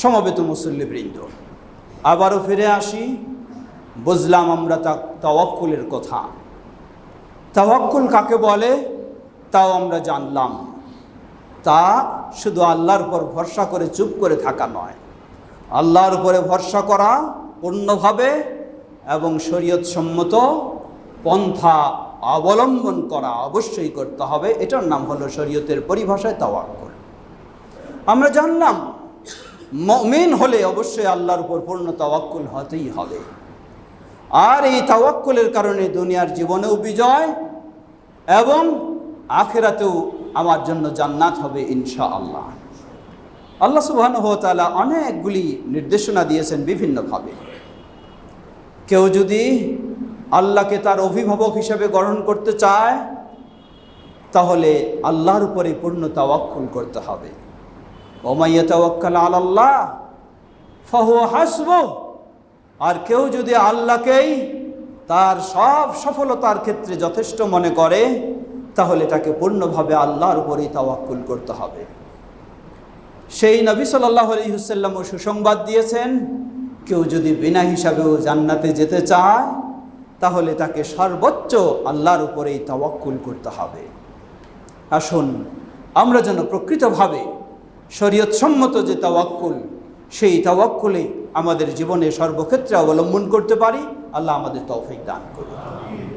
সমবেত মুসল্লিবৃন্দ আবারও ফিরে আসি, বুঝলাম আমরা তা, তাওয়াক্কুলের কথা। তাওয়াক্কুল কাকে বলে? তাও আমরা জানলাম। তা শুধু আল্লাহর উপর ভরসা করে চুপ করে থাকা নয়। আল্লাহর উপরে ভরসা করা পূর্ণভাবে এবং শরীয়ত সম্মত পন্থা অবলম্বন করা অবশ্যই করতে হবে। এটার নাম হলো শরীয়তের পরিভাষায় তাওয়াক্কুল। আমরা জানলাম মমিন হলে অবশ্যই আল্লাহর উপর পূর্ণ তাওয়াক্কুল হতেই হবে। আর এই তাওয়াক্কুলের কারণে দুনিয়ার জীবনেও বিজয় এবং আখেরাতেও আমার জন্য জান্নাত হবে ইনশা আল্লাহ আল্লাহ সুবাহানুহতালা অনেকগুলি নির্দেশনা দিয়েছেন বিভিন্নভাবে। কেউ যদি আল্লাহকে তার অভিভাবক হিসেবে গ্রহণ করতে চায়, তাহলে আল্লাহর উপরে পূর্ণ তাওয়াক্কুল করতে হবে। আর কেউ যদি আল্লাহকেই তার সব সফলতার ক্ষেত্রে যথেষ্ট মনে করে, তাহলে তাকে পূর্ণভাবে আল্লাহর উপরেই তাওয়াক্কুল করতে হবে। সেই নবী সাল্লাহ আলহিহুসাল্লামও সুসংবাদ দিয়েছেন, কেউ যদি বিনা হিসাবেও জান্নাতে যেতে চায়, তাহলে তাকে সর্বোচ্চ আল্লাহর উপরেই তাওয়াক্কুল করতে হবে। আসুন, আমরা যেন প্রকৃতভাবে শরীয়তসম্মত যে তাওয়াক্কুল, সেই তাওয়াক্কুলে আমাদের জীবনে সর্বক্ষেত্রে অবলম্বন করতে পারি। আল্লাহ আমাদের তৌফিক দান করুন।